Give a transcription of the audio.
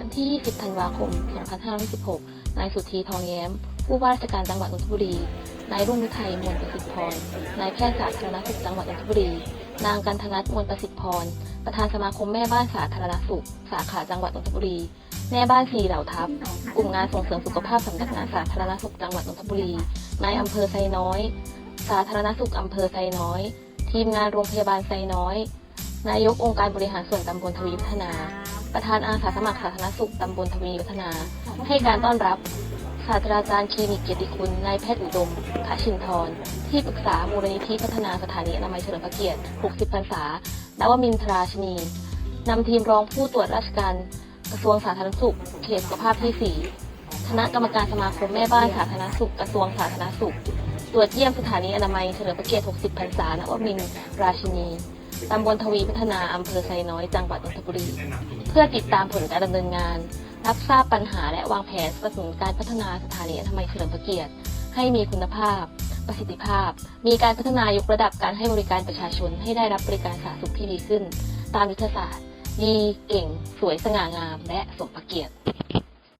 วันที่ 20 ธันวาคม 2516 นายสุธีทองแย้ม ผู้ว่าราชการจังหวัดนนทบุรี นายรุ่งฤทัยมวลประสิทธิพร นายแพทย์สาธารณสุขจังหวัดนนทบุรี นางกันธนัทมวลประสิทธิพร ประธานสมาคมแม่บ้านสาธารณสุข สาขาจังหวัดนนทบุรี แม่บ้านสีเหล่าทัพ กลุ่มงานส่งเสริมสุขภาพสำนักงานสาธารณสุขจังหวัดนนทบุรี นายอำเภอไซน้อย สาธารณสุขอำเภอไซน้อย ทีมงานโรงพยาบาลไซน้อย นายกองค์การบริหารส่วนตำบลทวีพัฒนา ประธานอาสาสมัครสาธารณสุขตำบลทวีวัฒนา ให้การต้อนรับศาสตราจารย์คลินิกเกียรติคุณนายแพทย์อุดมขชินทร ที่ปรึกษามูลนิธิพัฒนาสถานีอนามัยเฉลิมพระเกียรติ 60 พรรษานวมินทราชนีนำทีมรองผู้ตรวจราชการกระทรวงสาธารณสุข เขตสุขภาพที่ 4 คณะกรรมการสมาคมแม่บ้านสาธารณสุขกระทรวงสาธารณสุข ตรวจเยี่ยมสถานีอนามัยเฉลิมพระเกียรติ 60 พรรษานวมินทราชินี ตำบลทวีพัฒนาอำเภอไซน้อย จังหวัดนนทบุรี เพื่อติดตามผลการดำเนินงาน รับทราบปัญหาและวางแผนสนับสนุนการพัฒนาสถานีอนามัยเฉลิมพระเกียรติ ให้มีคุณภาพ ประสิทธิภาพ มีการพัฒนายกระดับการให้บริการประชาชน ให้ได้รับบริการสาธารณสุขที่ดีขึ้น ตามยุทธศาสตร์ ดี เก่ง สวยสง่างาม และสมพระเกียรติ